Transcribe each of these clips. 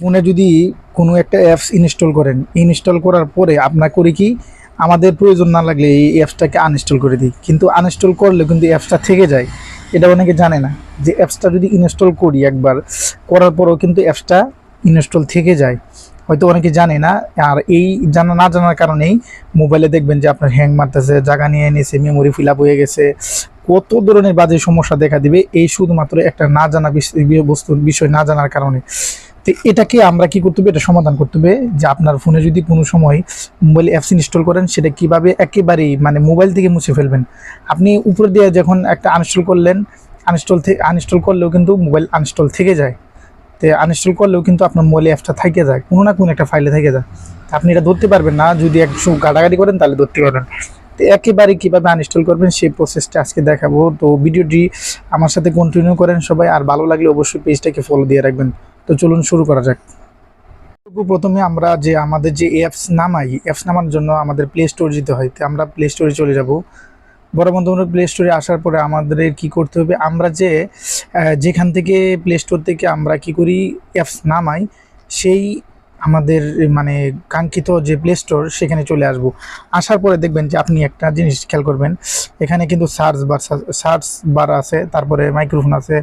ফোনে যদি কোনো একটা অ্যাপস ইনস্টল করেন ইনস্টল করার পরে আপনার করি কি আমাদের প্রয়োজন না লাগলে এই অ্যাপসটাকে আনইনস্টল করে দিই। কিন্তু আনইনস্টল করলে কিন্তু অ্যাপসটা থেকে যায়। এটা অনেকে জানে না যে অ্যাপসটা যদি ইনস্টল করি একবার, করার পরেও কিন্তু অ্যাপসটা ইনস্টল থেকে যায়। হয়তো অনেকে জানে না, আর এই জানা, না জানার কারণেই মোবাইলে দেখবেন যে আপনার হ্যাং মারতেছে, জায়গা নিয়ে এনেছে মেমোরি ফিল হয়ে গেছে। কত ধরনের বাজে সমস্যা দেখা দিবে, এই শুধুমাত্র একটা না জানা বস্তুর বিষয় না জানার কারণে। তো এটাকে আমরা কি করতে হবে? এটা সমাধান করতে হবে যে আপনার ফোনে যদি কোনো সময় মোবাইল অ্যাপস ইনস্টল করেন, সেটা কীভাবে একেবারেই মানে মোবাইল থেকে মুছে ফেলবেন? আপনি উপর দিয়ে যখন একটা আনস্টল করলেন আনস্টল থেকে আনস্টল করলেও কিন্তু মোবাইল আনস্টল থেকে যায়। তো আনস্টল করলেও কিন্তু আপনার মোবাইলে অ্যাপসটা থেকে যায়, কোনো না কোনো একটা ফাইলে থেকে যায়। আপনি এটা ধরতে পারবেন না, যদি একশো গাড়াগাড়ি করেন তাহলে ধরতে পারবেন। তো একেবারে কীভাবে আনইনস্টল করবেন, সেই প্রসেসটা আজকে দেখাবো। তো ভিডিওটি আমার সাথে কন্টিনিউ করেন সবাই, আর ভালো লাগলে অবশ্যই পেজটাকে ফলো দিয়ে রাখবেন। তো চলুন শুরু করা যাক। প্রথমে আমরা যে আমাদের যে অ্যাপস নামাই অ্যাপস নামানোর জন্য আমাদের প্লে স্টোর যেতে হয়, তো আমরা প্লে স্টোরে চলে যাব। বড় বন্ধু প্লে স্টোরে আসার পরে আমাদের কি করতে হবে? আমরা যে যেখান থেকে প্লে স্টোর থেকে আমরা কি করি অ্যাপস নামাই, সেই আমাদের মানে কাঙ্ক্ষিত যে প্লে স্টোর সেখানে চলে আসব। আসার পরে দেখবেন যে আপনি একটা জিনিস খেয়াল করবেন, এখানে কিন্তু সার্চ বার সার্চ বার আছে, তারপরে মাইক্রোফোন আছে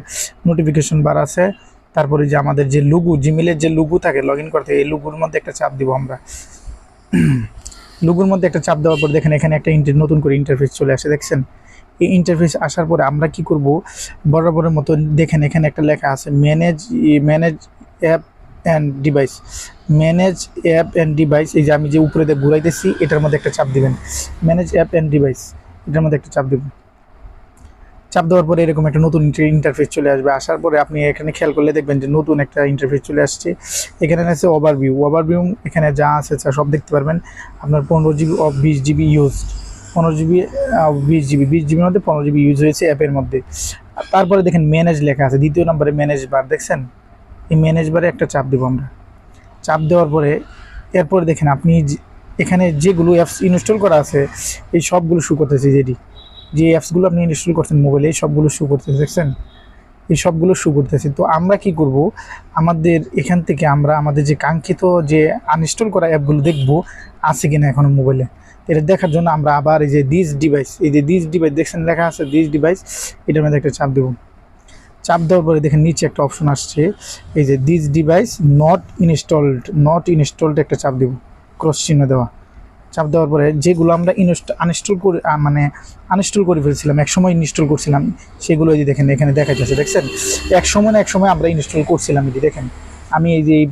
নোটিফিকেশন বার আছে তারপরে যে আমাদের যে লুগু জিমেলের যে লুগু থাকে লগ ইন করতে, এই লুগুর মধ্যে একটা চাপ দিব আমরা। লুগুর মধ্যে একটা চাপ দেওয়ার পর দেখেন এখানে একটা ইন্টার নতুন করে ইন্টারফেস চলে আসে, দেখছেন? এই ইন্টারফেস আসার পরে আমরা কি করব? বরাবরের মতো দেখেন এখানে একটা লেখা আছে manage manage app and device manage app and device এই যে আমি যে উপরে ঘুরাইতেছি, এটার মধ্যে একটা চাপ দিবেন। ম্যানেজ অ্যাপ অ্যান্ড ডিভাইস এটার মধ্যে একটা চাপ দেবেন। চাপ দেওয়ার পরে এরকম একটা নতুন ইন্টারফেস চলে আসবে। আসার পরে আপনি এখানে খেয়াল করলে দেখবেন যে নতুন একটা ইন্টারফেস চলে আসছে। এখানে আছে ওভারভিউ ওভারভিউ এখানে যা আছে সব দেখতে পারবেন। আপনার পনেরো জিবি অফ বিশ জিবি ইউজ পনেরো জিবি বিশ জিবি। বিশ জিবির মধ্যে পনেরো জিবি ইউজ হয়েছে অ্যাপের মধ্যে। তারপরে দেখেন ম্যানেজ লেখা আছে। দ্বিতীয় নম্বরে ম্যানেজ বার দেখছেন? এই ম্যানেজ বারে একটা চাপ দেবো আমরা। চাপ দেওয়ার পরে এরপরে দেখেন আপনি এখানে যেগুলো অ্যাপস ইনস্টল করা আছে, এই সবগুলো শু করতেছে যেটি যে অ্যাপসগুলো আপনি ইনস্টল করছেন মোবাইলে সবগুলো শু করতেছে, দেখছেন? এই সবগুলো শু করতেছে। তো আমরা কি করব? আমাদের এখান থেকে আমরা আমাদের যে কাঙ্ক্ষিত যে আনইনস্টল করা অ্যাপগুলো দেখব, আছে কিনা এখনও মোবাইলে এটা দেখার জন্য আমরা আবার এই যে দিস ডিভাইস এই যে দিস ডিভাইস দেখছেন লেখা আছে দিস ডিভাইস এটার মধ্যে একটা চাপ দেবো। চাপ দেওয়ার পরে দেখেন নিচে একটা অপশন আসছে, এই যে this device not installed not installed একটা চাপ দেবো ক্রস চিহ্ন দেওয়া। চাপ দেওয়ার পরে যেগুলো আমরা ইনস্ট আনইনস্টল করে মানে আনইনস্টল করে ফেলছিলাম এক সময় ইনস্টল করছিলাম, সেগুলো এই যে দেখেন, এখানে দেখা যাচ্ছে দেখছেন? এক সময় না এক সময় আমরা ইনস্টল করছিলাম যে, দেখেন? আমি এই যে এই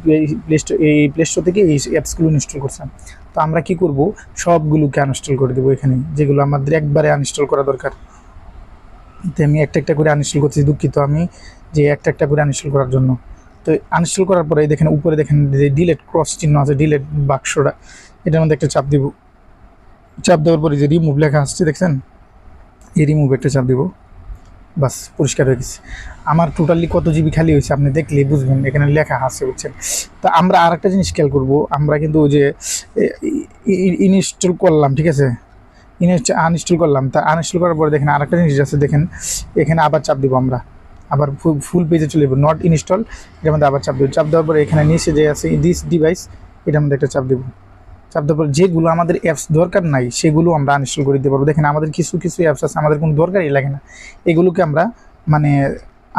প্লে স্টোর এই প্লে স্টোর থেকে এই অ্যাপসগুলো ইনস্টল করছিলাম। তো আমরা কি করব? সবগুলোকে আনইনস্টল করে দেবো এখানে, যেগুলো আমাদের একবারে আনইনস্টল করা দরকার। তো আমি একটা একটা করে আনইনস্টল করছি দুঃখিত আমি যে একটা একটা করে আনইনস্টল করার জন্য। তো আনইনস্টল করার পরে দেখেন, উপরে দেখেন যে ডিলেট ক্রস চিহ্ন আছে ডিলেট বাক্সটা এটার মধ্যে একটা চাপ দিব। চাপ দেওয়ার পরে যে রিমুভ লেখা আসছে, দেখছেন? এই রিমুভ একটা চাপ দিব। বাস, পরিষ্কার হয়ে গেছে। আমার টোটালি কত জিবি খালি হয়েছে আপনি দেখলে বুঝবেন, এখানে লেখা আছে, বুঝছেন? তো আমরা আর একটা জিনিস খেয়াল করব। আমরা কিন্তু ওই যে ইনস্টল করলাম, ঠিক আছে? আনইনস্টল করলাম। তা আনইনস্টল করার পরে দেখেন আরেকটা জিনিস আছে, দেখেন? এখানে আবার চাপ দিব আমরা। আবার ফুল পেজে চলে যাব। নট ইনস্টল এটার মধ্যে আবার চাপ দেবো। চাপ দেওয়ার পরে এখানে নিচে যে আছে দিস ডিভাইস এটার মধ্যে একটা চাপ দেবো। চাপ দেওয়ার পর যেগুলো আমাদের অ্যাপস দরকার নাই, সেগুলো আমরা আনইনস্টল করে দিতে পারব। দেখেন, আমাদের কিছু কিছু অ্যাপস আছে, আমাদের কোনো দরকারই লাগে না। এগুলোকে আমরা মানে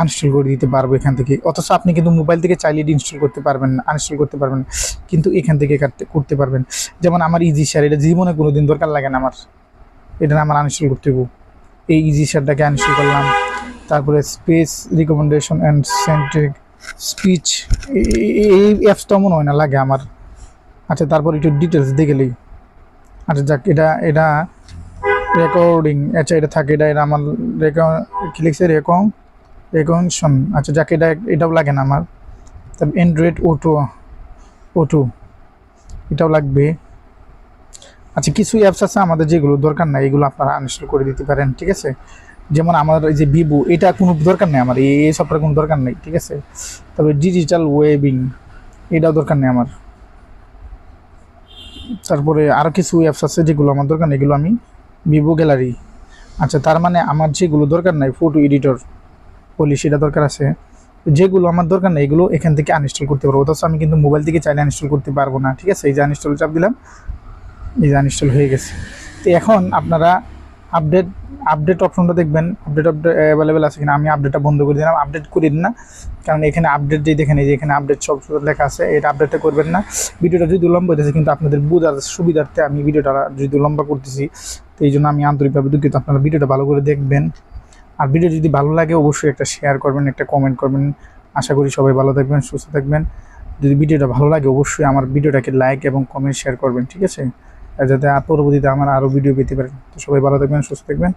আনইনস্টল করে দিতে পারব এখান থেকে। অথচ আপনি কিন্তু মোবাইল থেকে চাইলে ইনস্টল করতে পারবেন না আনইনস্টল করতে পারবেন কিন্তু এখান থেকে করতে পারবেন। যেমন আমার ইজি শেয়ার এটা জীবনে কোনো দিন দরকার লাগে না আমার। এটা আমার আনইনস্টল করতে হব এই ইজি শেয়ারটাকে আনইনস্টল করলাম। তারপরে space recommendation and centric speech এই অ্যাপসটা মনে হয় না লাগে আমার। আচ্ছা তারপর একটু ডিটেলস দিয়ে গেলেই আচ্ছা যাক, এটা এটা রেকর্ডিং আচ্ছা এটা থাকে, এটা এটা আমার রেক- কি লিখছে? রেকম রেকনশন আচ্ছা যাক, এটা, এটাও লাগে না আমার। তারপর অ্যান্ড্রয়েড ওটো ওটু এটাও লাগবে। আচ্ছা কিছু অ্যাপস আছে আমাদের যেগুলো দরকার নাই, এগুলো আপনারা আনইনস্টল করে দিতে পারেন, ঠিক আছে? যেমন আমার এই যে ভিভো এটা কোনো দরকার নেই আমার, এই সবটার কোনো দরকার নেই, ঠিক আছে? তবে ডিজিটাল ওয়েবিং এটাও দরকার নেই আমার। তারপরে আরও কিছু অ্যাপস আছে যেগুলো আমার দরকার এগুলো আমি ভিভো গ্যালারি আচ্ছা তার মানে আমার যেগুলো দরকার নাই ফটো এডিটর বলি সেটা দরকার আছে। যেগুলো আমার দরকার নেই, এগুলো এখান থেকে আনইনস্টল করতে পারব। অথচ আমি কিন্তু মোবাইল থেকে চাইলে আনইনস্টল করতে পারব না, ঠিক আছে? এই যে আনইনস্টল চাপ দিলাম, এই যে আনইনস্টল হয়ে গেছে। তো এখন আপনারা আপডেট আপডেট অপশনটা দেখবেন। আপডেট আপডেট অ্যাভেলেবেল আছে কিনা, আমি আপডেটটা বন্ধ করে দিলাম আপডেট করি না। কারণ এখানে আপডেট যেই দেখেন, এই যে এখানে আপডেট সব লেখা আছে, এটা আপডেটটা করবেন না। ভিডিওটা যদি লম্বা হইতেছে, কিন্তু আপনাদের বোঝার সুবিধার্থে আমি ভিডিওটা যদি লম্বা করতেছি, তো এই জন্য আমি আন্তরিকভাবে দুঃখিত। আপনারা ভিডিওটা ভালো করে দেখবেন। আর ভিডিও যদি ভালো লাগে, অবশ্যই একটা শেয়ার করবেন, একটা কমেন্ট করবেন। আশা করি সবাই ভালো থাকবেন, সুস্থ থাকবেন। যদি ভিডিওটা ভালো লাগে, অবশ্যই আমার ভিডিওটাকে লাইক এবং কমেন্ট শেয়ার করবেন, ঠিক আছে? যাতে পরবর্তীতে আমার আরও ভিডিও পেতে পারেন। তো সবাই ভালো থাকবেন সুস্থ থাকবেন।